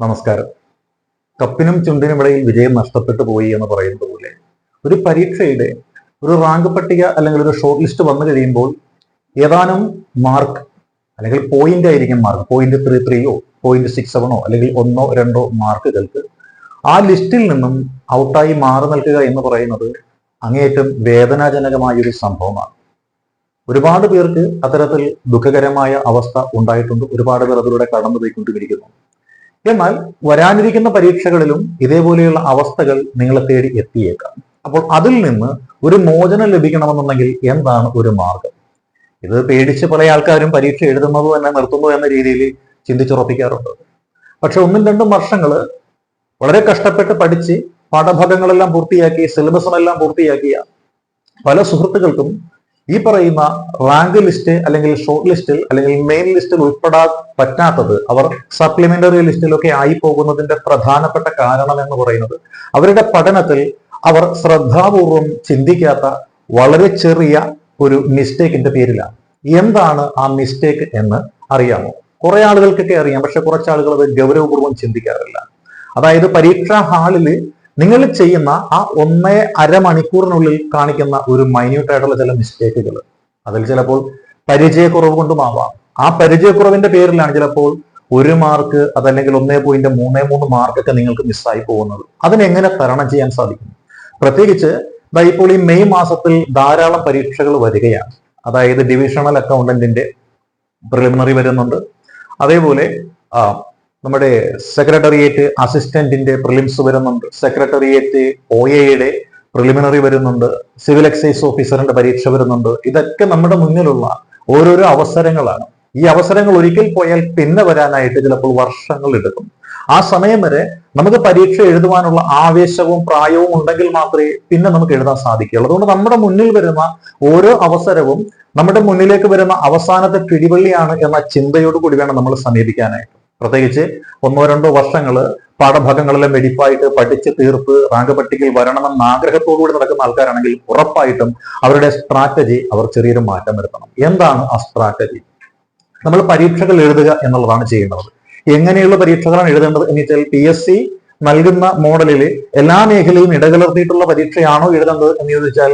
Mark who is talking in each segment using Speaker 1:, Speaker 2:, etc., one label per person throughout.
Speaker 1: നമസ്കാരം. കപ്പിനും ചുണ്ടിനും ഇടയിൽ വിജയം നഷ്ടപ്പെട്ടു പോയി എന്ന് പറയുന്നത് പോലെ ഒരു പരീക്ഷയുടെ ഒരു റാങ്ക് പട്ടിക അല്ലെങ്കിൽ ഒരു ഷോർട്ട് ലിസ്റ്റ് വന്നു കഴിയുമ്പോൾ ഏതാനും മാർക്ക് അല്ലെങ്കിൽ പോയിന്റ് ആയിരിക്കും മാർക്ക് പോയിന്റ് ത്രീ ത്രീയോ പോയിന്റ് സിക്സ് സെവനോ അല്ലെങ്കിൽ ഒന്നോ രണ്ടോ മാർക്കുകൾക്ക് ആ ലിസ്റ്റിൽ നിന്നും ഔട്ടായി മാറി നിൽക്കുക എന്ന് പറയുന്നത് അങ്ങേയറ്റം വേദനാജനകമായ ഒരു സംഭവമാണ്. ഒരുപാട് പേർക്ക് അത്തരത്തിൽ ദുഃഖകരമായ അവസ്ഥ ഉണ്ടായിട്ടുണ്ട്. ഒരുപാട് പേർ അതിലൂടെ കടന്നുപോയിക്കൊണ്ടിരിക്കുന്നു. എന്നാൽ വരാനിരിക്കുന്ന പരീക്ഷകളിലും ഇതേപോലെയുള്ള അവസ്ഥകൾ നിങ്ങളെ തേടി എത്തിയേക്കാം. അപ്പോൾ അതിൽ നിന്ന് ഒരു മോചനം ലഭിക്കണമെന്നുണ്ടെങ്കിൽ എന്താണ് ഒരു മാർഗം? ഇത് പേടിച്ച് പല ആൾക്കാരും പരീക്ഷ എഴുതുന്നത് തന്നെ നിർത്തുന്നു എന്ന രീതിയിൽ ചിന്തിച്ചുറപ്പിക്കാറുണ്ട്. പക്ഷെ ഒന്നും രണ്ടും വർഷങ്ങൾ വളരെ കഷ്ടപ്പെട്ട് പഠിച്ച് പാഠഭാഗങ്ങളെല്ലാം പൂർത്തിയാക്കി സിലബസുമെല്ലാം പൂർത്തിയാക്കിയ പല സുഹൃത്തുക്കൾക്കും ഈ പറയുന്ന റാങ്ക് ലിസ്റ്റ് അല്ലെങ്കിൽ ഷോർട്ട് ലിസ്റ്റിൽ അല്ലെങ്കിൽ മെയിൻ ലിസ്റ്റിൽ ഉൾപ്പെടാൻ പറ്റാത്തത് അവർ സപ്ലിമെന്ററി ലിസ്റ്റിലൊക്കെ ആയി പോകുന്നതിന്റെ പ്രധാനപ്പെട്ട കാരണം എന്ന് പറയുന്നത് അവരുടെ പഠനത്തിൽ അവർ ശ്രദ്ധാപൂർവം ചിന്തിക്കാത്ത വളരെ ചെറിയ ഒരു മിസ്റ്റേക്കിന്റെ പേരിലാണ്. എന്താണ് ആ മിസ്റ്റേക്ക് എന്ന് അറിയാമോ? കുറെ ആളുകൾക്കൊക്കെ അറിയാം പക്ഷെ കുറച്ച് ആളുകൾ അത് ഗൗരവപൂർവം ചിന്തിക്കാറില്ല. അതായത് പരീക്ഷാ ഹാളിൽ നിങ്ങൾ ചെയ്യുന്ന ആ ഒന്നേ അരമണിക്കൂറിനുള്ളിൽ കാണിക്കുന്ന ഒരു മൈന്യൂട്ട് ആയിട്ടുള്ള ചില മിസ്റ്റേക്കുകൾ അതിൽ ചിലപ്പോൾ പരിചയക്കുറവ് കൊണ്ടുമാവാം. ആ പരിചയക്കുറവിന്റെ പേരിലാണ് ചിലപ്പോൾ ഒരു മാർക്ക് അതല്ലെങ്കിൽ ഒന്നേ പോയിന്റ് മൂന്നേ മൂന്ന് മാർക്കൊക്കെ നിങ്ങൾക്ക് മിസ്സായി പോകുന്നത്. അതിനെങ്ങനെ തരണം ചെയ്യാൻ സാധിക്കും? പ്രത്യേകിച്ച് ഇപ്പോൾ ഈ മെയ് മാസത്തിൽ ധാരാളം പരീക്ഷകൾ വരികയാണ്. അതായത് ഡിവിഷണൽ അക്കൗണ്ടന്റിന്റെ പ്രിലിമിനറി വരുന്നുണ്ട്. അതേപോലെ നമ്മുടെ സെക്രട്ടേറിയറ്റ് അസിസ്റ്റന്റിന്റെ പ്രിലിംസ് വരുന്നുണ്ട്. സെക്രട്ടേറിയറ്റ് ഒ എയുടെ പ്രിലിമിനറി വരുന്നുണ്ട്. സിവിൽ എക്സൈസ് ഓഫീസറിന്റെ പരീക്ഷ വരുന്നുണ്ട്. ഇതൊക്കെ നമ്മുടെ മുന്നിലുള്ള ഓരോരോ അവസരങ്ങളാണ്. ഈ അവസരങ്ങൾ ഒരിക്കൽ പോയാൽ പിന്നെ വരാനായിട്ട് ചിലപ്പോൾ വർഷങ്ങൾ എടുക്കും. ആ സമയം വരെ നമുക്ക് പരീക്ഷ എഴുതുവാനുള്ള ആവേശവും പ്രായവും ഉണ്ടെങ്കിൽ മാത്രമേ പിന്നെ നമുക്ക് എഴുതാൻ സാധിക്കുകയുള്ളൂ. അതുകൊണ്ട് നമ്മുടെ മുന്നിൽ വരുന്ന ഓരോ അവസരവും നമ്മുടെ മുന്നിലേക്ക് വരുന്ന അവസാനത്തെ പിടിവള്ളിയാണ് എന്ന ചിന്തയോടുകൂടി വേണം നമ്മൾ സമീപിക്കാനായിട്ട്. പ്രത്യേകിച്ച് ഒന്നോ രണ്ടോ വർഷങ്ങൾ പാഠഭാഗങ്ങളെല്ലാം വെടിപ്പായിട്ട് പഠിച്ച് തീർത്ത് റാങ്ക് പട്ടികയിൽ വരണമെന്ന ആഗ്രഹത്തോടുകൂടി നടക്കുന്ന ആൾക്കാരാണെങ്കിൽ ഉറപ്പായിട്ടും അവരുടെ സ്ട്രാറ്റജി അവർ ചെറിയൊരു മാറ്റം വരുത്തണം. എന്താണ് ആ സ്ട്രാറ്റജി നമ്മൾ പരീക്ഷകൾ എഴുതുക എന്നുള്ളതാണ് ചെയ്യുന്നത്. എങ്ങനെയുള്ള പരീക്ഷകളാണ് എഴുതേണ്ടത്? എന്ന് വെച്ചാൽ പി എസ് സി നൽകുന്ന മോഡലിൽ എല്ലാ മേഖലയും ഇടകലർത്തിയിട്ടുള്ള പരീക്ഷയാണോ എഴുതേണ്ടത് എന്ന് ചോദിച്ചാൽ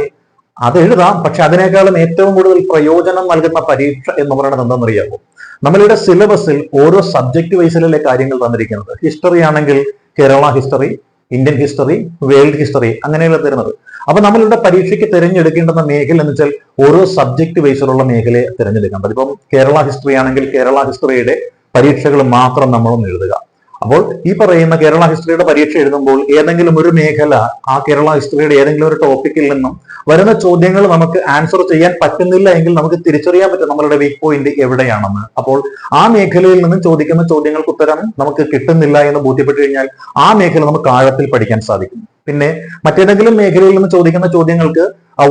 Speaker 1: അത് എഴുതാം. പക്ഷെ അതിനേക്കാളും ഏറ്റവും കൂടുതൽ പ്രയോജനം നൽകുന്ന പരീക്ഷ എന്ന് പറയുന്നത് എന്താണെന്നറിയാമോ? നമ്മളിവിടെ സിലബസിൽ ഓരോ സബ്ജക്ട് വൈസിലല്ലേ കാര്യങ്ങൾ തന്നിരിക്കുന്നത്? ഹിസ്റ്ററി ആണെങ്കിൽ Kerala history Indian history world history അങ്ങനെയുള്ള തരുന്നത്. അപ്പൊ നമ്മളിവിടെ പരീക്ഷയ്ക്ക് തിരഞ്ഞെടുക്കേണ്ടുന്ന മേഖല എന്ന് വെച്ചാൽ ഓരോ സബ്ജക്ട് വൈസിലുള്ള മേഖലയെ തിരഞ്ഞെടുക്കേണ്ടത്. ഇപ്പം കേരള ഹിസ്റ്ററി ആണെങ്കിൽ കേരള ഹിസ്റ്ററിയുടെ പരീക്ഷകൾ മാത്രം നമ്മളൊന്ന് എഴുതുക. അപ്പോൾ ഈ പറയുന്ന കേരള ഹിസ്റ്ററിയുടെ പരീക്ഷ എഴുതുമ്പോൾ ഏതെങ്കിലും ഒരു മേഖല ആ കേരള ഹിസ്റ്ററിയുടെ ഏതെങ്കിലും ഒരു ടോപ്പിക്കിൽ നിന്നും വരുന്ന ചോദ്യങ്ങൾ നമുക്ക് ആൻസർ ചെയ്യാൻ പറ്റുന്നില്ല എങ്കിൽ നമുക്ക് തിരിച്ചറിയാൻ പറ്റും നമ്മളുടെ വീക്ക് പോയിന്റ് എവിടെയാണെന്ന്. അപ്പോൾ ആ മേഖലയിൽ നിന്നും ചോദിക്കുന്ന ചോദ്യങ്ങൾക്ക് ഉത്തരം നമുക്ക് കിട്ടുന്നില്ല എന്ന് ബോധ്യപ്പെട്ടു കഴിഞ്ഞാൽ ആ മേഖല നമുക്ക് ആഴത്തിൽ പഠിക്കാൻ സാധിക്കും. പിന്നെ മറ്റേതെങ്കിലും മേഖലയിൽ നിന്ന് ചോദിക്കുന്ന ചോദ്യങ്ങൾക്ക്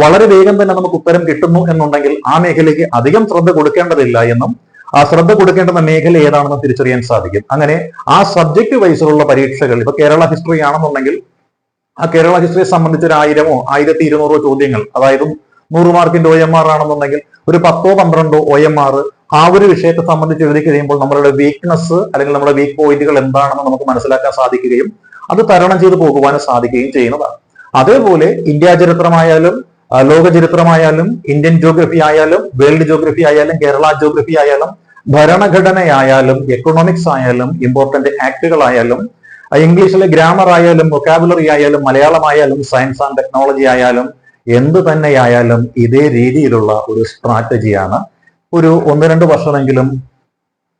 Speaker 1: വളരെ വേഗം തന്നെ നമുക്ക് ഉത്തരം കിട്ടുന്നു എന്നുണ്ടെങ്കിൽ ആ മേഖലയ്ക്ക് അധികം ശ്രദ്ധ കൊടുക്കേണ്ടതില്ല എന്നും ആ ശ്രദ്ധ കൊടുക്കേണ്ടുന്ന മേഖല ഏതാണെന്ന് തിരിച്ചറിയാൻ സാധിക്കും. അങ്ങനെ ആ സബ്ജക്ട് വൈസിലുള്ള പരീക്ഷകൾ ഇപ്പൊ കേരള ഹിസ്റ്ററി ആണെന്നുണ്ടെങ്കിൽ ആ കേരള ഹിസ്റ്ററിയെ സംബന്ധിച്ച് ഒരു ആയിരമോ ആയിരത്തി ഇരുന്നൂറോ ചോദ്യങ്ങൾ അതായത് നൂറ് മാർക്കിന്റെ ഒ എം ആർ ആണെന്നുണ്ടെങ്കിൽ ഒരു പത്തോ പന്ത്രണ്ടോ ഒ എം ആർ ആ ഒരു വിഷയത്തെ സംബന്ധിച്ച് എഴുതി കഴിയുമ്പോൾ നമ്മളുടെ വീക്ക്നെസ് അല്ലെങ്കിൽ നമ്മുടെ വീക്ക് പോയിന്റുകൾ എന്താണെന്ന് നമുക്ക് മനസ്സിലാക്കാൻ സാധിക്കുകയും അത് തരണം ചെയ്തു പോകുവാനും സാധിക്കുകയും ചെയ്യുന്നതാണ്. അതേപോലെ ഇന്ത്യ ചരിത്രമായാലും ലോക ചരിത്രമായാലും ഇന്ത്യൻ ജോഗ്രഫി ആയാലും വേൾഡ് ജോഗ്രഫി ആയാലും കേരള ജോഗ്രഫി ആയാലും ഭരണഘടനയായാലും എക്കണോമിക്സ് ആയാലും ഇമ്പോർട്ടന്റ് ആക്ടുകളായാലും ഇംഗ്ലീഷിലെ ഗ്രാമർ ആയാലും വൊക്കാബുലറി ആയാലും മലയാളമായാലും സയൻസ് ആൻഡ് ടെക്നോളജി ആയാലും എന്ത് തന്നെയായാലും ഇതേ രീതിയിലുള്ള ഒരു സ്ട്രാറ്റജിയാണ് ഒരു ഒന്ന് രണ്ട് വർഷമെങ്കിലും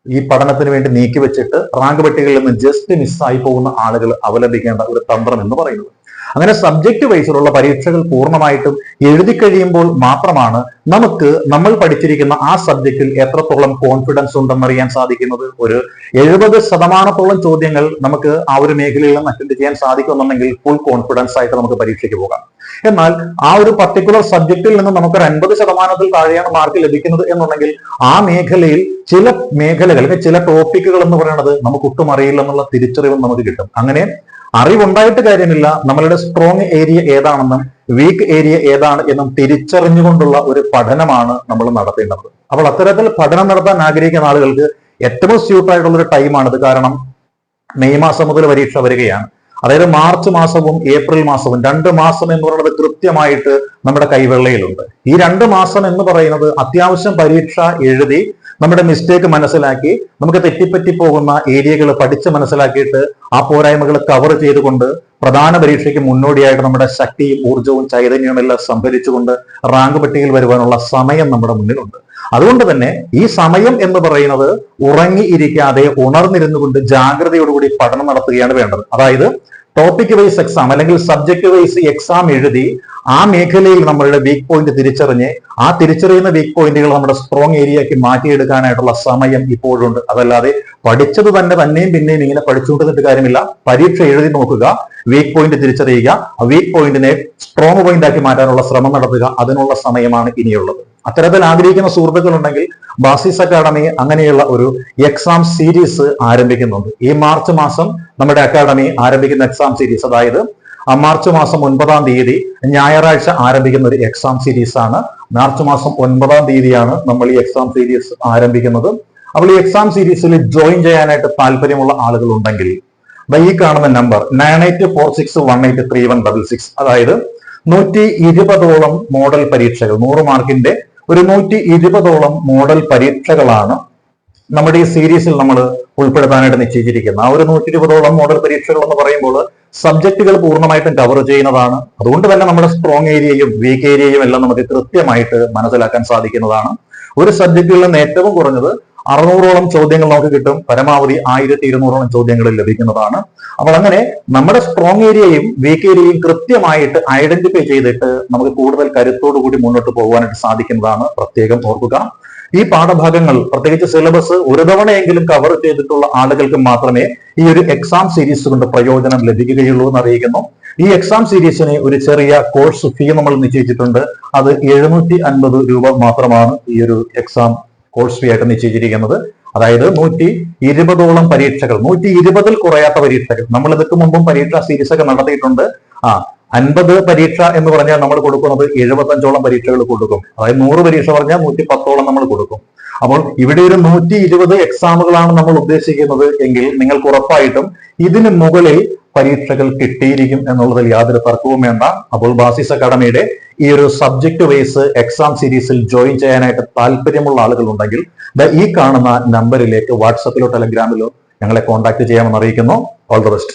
Speaker 1: ഈ പഠനത്തിന് വേണ്ടി നീക്കി വെച്ചിട്ട് റാങ്ക് പട്ടികയിൽ നിന്ന് ജസ്റ്റ് മിസ്സായി പോകുന്ന ആളുകൾ അവലംബിക്കേണ്ട ഒരു തന്ത്രം എന്ന് പറയുന്നത്. അങ്ങനെ സബ്ജക്ട് വൈസിലുള്ള പരീക്ഷകൾ പൂർണമായിട്ടും എഴുതി കഴിയുമ്പോൾ മാത്രമാണ് നമുക്ക് നമ്മൾ പഠിച്ചിരിക്കുന്ന ആ സബ്ജക്റ്റിൽ എത്രത്തോളം കോൺഫിഡൻസ് ഉണ്ടെന്നറിയാൻ സാധിക്കുന്നത്. ഒരു എഴുപത് ശതമാനത്തോളം ചോദ്യങ്ങൾ നമുക്ക് ആ ഒരു മേഖലയിൽ നിന്ന് അറ്റൻഡ് ചെയ്യാൻ സാധിക്കുന്നുണ്ടെങ്കിൽ ഫുൾ കോൺഫിഡൻസ് ആയിട്ട് നമുക്ക് പരീക്ഷയ്ക്ക് പോകാം. എന്നാൽ ആ ഒരു പർട്ടിക്കുലർ സബ്ജക്റ്റിൽ നിന്ന് നമുക്ക് ഒരു അൻപത് ശതമാനത്തിൽ താഴെയാണ് മാർക്ക് ലഭിക്കുന്നത് എന്നുണ്ടെങ്കിൽ ആ മേഖലയിൽ ചില മേഖലകൾ അല്ലെങ്കിൽ ചില ടോപ്പിക്കുകൾ എന്ന് പറയുന്നത് നമുക്ക് ഒട്ടും അറിയില്ല എന്നുള്ള തിരിച്ചറിവ് നമുക്ക് കിട്ടും. അങ്ങനെ അറിവുണ്ടായിട്ട് കാര്യമില്ല. നമ്മളുടെ സ്ട്രോങ് ഏരിയ ഏതാണെന്നും വീക്ക് ഏരിയ ഏതാണ് എന്നും തിരിച്ചറിഞ്ഞുകൊണ്ടുള്ള ഒരു പഠനമാണ് നമ്മൾ നടത്തേണ്ടത്. അപ്പോൾ അത്തരത്തിൽ പഠനം നടത്താൻ ആഗ്രഹിക്കുന്ന ആളുകൾക്ക് ഏറ്റവും സ്യൂട്ട് ആയിട്ടുള്ള ഒരു ടൈമാണിത് കാരണം മെയ് മാസം മുതൽ പരീക്ഷ വരികയാണ്. അതായത് മാർച്ച് മാസവും ഏപ്രിൽ മാസവും രണ്ട് മാസം എന്ന് പറയുന്നത് കൃത്യമായിട്ട് നമ്മുടെ കൈവെള്ളയിലുണ്ട്. ഈ രണ്ട് മാസം എന്ന് പറയുന്നത് അത്യാവശ്യം പരീക്ഷ എഴുതി നമ്മുടെ മിസ്റ്റേക്ക് മനസ്സിലാക്കി നമുക്ക് തെറ്റിപ്പറ്റി പോകുന്ന ഏരിയകൾ പഠിച്ച് മനസ്സിലാക്കിയിട്ട് ആ പോരായ്മകൾ കവർ ചെയ്തുകൊണ്ട് പ്രധാന പരീക്ഷയ്ക്ക് മുന്നോടിയായിട്ട് നമ്മുടെ ശക്തിയും ഊർജവും ചൈതന്യവും എല്ലാം സംഭരിച്ചുകൊണ്ട് റാങ്ക് പട്ടികയിൽ വരുവാനുള്ള സമയം നമ്മുടെ മുന്നിലുണ്ട്. അതുകൊണ്ട് തന്നെ ഈ സമയം എന്ന് പറയുന്നത് ഉറങ്ങി ഇരിക്കാതെ ഉണർന്നിരുന്നുകൊണ്ട് ജാഗ്രതയോടുകൂടി പഠനം നടത്തുകയാണ് വേണ്ടത്. അതായത് ടോപ്പിക് വൈസ് എക്സാം അല്ലെങ്കിൽ സബ്ജക്ട് വൈസ് എക്സാം എഴുതി ആ മേഖലയിൽ നമ്മളുടെ വീക്ക് പോയിന്റ് തിരിച്ചറിഞ്ഞ് ആ തിരിച്ചറിയുന്ന വീക്ക് പോയിന്റുകൾ നമ്മുടെ സ്ട്രോങ് ഏരിയയ്ക്ക് മാറ്റിയെടുക്കാനായിട്ടുള്ള സമയം ഇപ്പോഴുണ്ട്. അതല്ലാതെ പഠിച്ചത് തന്നെ തന്നെയും പിന്നെയും ഇങ്ങനെ പഠിച്ചുകൊണ്ടിരുന്നിട്ട് കാര്യമില്ല. പരീക്ഷ എഴുതി നോക്കുക വീക്ക് പോയിന്റ് തിരിച്ചറിയുക ആ വീക്ക് പോയിന്റിനെ സ്ട്രോങ് പോയിന്റ് ആക്കി മാറ്റാനുള്ള ശ്രമം നടത്തുക അതിനുള്ള സമയമാണ് ഇനിയുള്ളത്. അത്തരത്തിൽ ആഗ്രഹിക്കുന്ന സുഹൃത്തുക്കൾ ഉണ്ടെങ്കിൽ ബാസിസ് അക്കാഡമി അങ്ങനെയുള്ള ഒരു എക്സാം സീരീസ് ആരംഭിക്കുന്നുണ്ട്. ഈ മാർച്ച് മാസം നമ്മുടെ അക്കാഡമി ആരംഭിക്കുന്ന എക്സാം സീരീസ് അതായത് മാർച്ച് മാസം ഒൻപതാം തീയതി ഞായറാഴ്ച ആരംഭിക്കുന്ന ഒരു എക്സാം സീരീസ് ആണ്. മാർച്ച് മാസം ഒൻപതാം തീയതിയാണ് നമ്മൾ ഈ എക്സാം സീരീസ് ആരംഭിക്കുന്നത്. അപ്പോൾ ഈ എക്സാം സീരീസിൽ ജോയിൻ ചെയ്യാനായിട്ട് താല്പര്യമുള്ള ആളുകൾ ഉണ്ടെങ്കിൽ ഈ കാണുന്ന number nine eight four six one eight three one double six അതായത് നൂറ്റി ഇരുപതോളം മോഡൽ പരീക്ഷകൾ നൂറ് മാർക്കിന്റെ ഒരു നൂറ്റി ഇരുപതോളം മോഡൽ പരീക്ഷകളാണ് നമ്മുടെ ഈ സീരീസിൽ നമ്മൾ ഉൾപ്പെടുത്താനായിട്ട് നിശ്ചയിച്ചിരിക്കുന്നത്. ആ ഒരു നൂറ്റി ഇരുപതോളം മോഡൽ പരീക്ഷകൾ എന്ന് പറയുമ്പോൾ സബ്ജക്റ്റുകൾ പൂർണമായിട്ടും കവർ ചെയ്യുന്നതാണ്. അതുകൊണ്ട് തന്നെ നമ്മുടെ സ്ട്രോങ് ഏരിയയും വീക്ക് ഏരിയയും എല്ലാം നമുക്ക് കൃത്യമായിട്ട് മനസ്സിലാക്കാൻ സാധിക്കുന്നതാണ്. ഒരു സബ്ജക്റ്റിൽ നിന്ന് ഏറ്റവും കുറഞ്ഞത് അറുന്നൂറോളം ചോദ്യങ്ങൾ നമുക്ക് കിട്ടും. പരമാവധി ആയിരത്തി ഇരുന്നൂറോളം ചോദ്യങ്ങൾ ലഭിക്കുന്നതാണ്. അപ്പോൾ അങ്ങനെ നമ്മുടെ സ്ട്രോങ് ഏരിയയും വീക്ക് ഏരിയയും കൃത്യമായിട്ട് ഐഡന്റിഫൈ ചെയ്തിട്ട് നമുക്ക് കൂടുതൽ കരുത്തോടു കൂടി മുന്നോട്ട് പോകാനായിട്ട് സാധിക്കുന്നതാണ് പ്രത്യേകം ഓർക്കുക. ഈ പാഠഭാഗങ്ങൾ പ്രത്യേകിച്ച് സിലബസ് ഒരു തവണയെങ്കിലും കവർ ചെയ്തിട്ടുള്ള ആളുകൾക്ക് മാത്രമേ ഈ ഒരു എക്സാം സീരീസ് കൊണ്ട് പ്രയോജനം ലഭിക്കുകയുള്ളൂ എന്ന് അറിയിക്കുന്നു. ഈ എക്സാം സീരീസിന് ഒരു ചെറിയ കോഴ്സ് ഫീ നമ്മൾ നിശ്ചയിച്ചിട്ടുണ്ട്. അത് എഴുന്നൂറ്റി അൻപത് രൂപ മാത്രമാണ് ഈ ഒരു എക്സാം കോഴ്സ് ഫീ ആയിട്ട് നിശ്ചയിച്ചിരിക്കുന്നത്. അതായത് നൂറ്റി ഇരുപതോളം പരീക്ഷകൾ നൂറ്റി ഇരുപതിൽ കുറയാത്ത പരീക്ഷകൾ. നമ്മൾ ഇതൊക്കെ മുമ്പും പരീക്ഷാ സീരീസ് ഒക്കെ നടത്തിയിട്ടുണ്ട്. ആ അൻപത് പരീക്ഷ എന്ന് പറഞ്ഞാൽ നമ്മൾ കൊടുക്കുന്നത് എഴുപത്തഞ്ചോളം പരീക്ഷകൾ കൊടുക്കും. അതായത് നൂറ് പരീക്ഷ പറഞ്ഞാൽ നൂറ്റി പത്തോളം നമ്മൾ കൊടുക്കും. അപ്പോൾ ഇവിടെ ഒരു നൂറ്റി ഇരുപത് എക്സാമുകളാണ് നമ്മൾ ഉദ്ദേശിക്കുന്നത് എങ്കിൽ നിങ്ങൾക്ക് ഉറപ്പായിട്ടും ഇതിന് മുകളിൽ പരീക്ഷകൾ കിട്ടിയിരിക്കും എന്നുള്ളതിൽ യാതൊരു തർക്കവും വേണ്ട. അപ്പോൾ ബാസിസ് അക്കാഡമിയുടെ ഈ ഒരു സബ്ജക്ട് വൈസ് എക്സാം സീരീസിൽ ജോയിൻ ചെയ്യാനായിട്ട് താല്പര്യമുള്ള ആളുകൾ ഉണ്ടെങ്കിൽ ഈ കാണുന്ന നമ്പറിലേക്ക് വാട്സപ്പിലോ ടെലഗ്രാമിലോ ഞങ്ങളെ കോൺടാക്ട് ചെയ്യാമെന്ന് അറിയിക്കുന്നു. All the best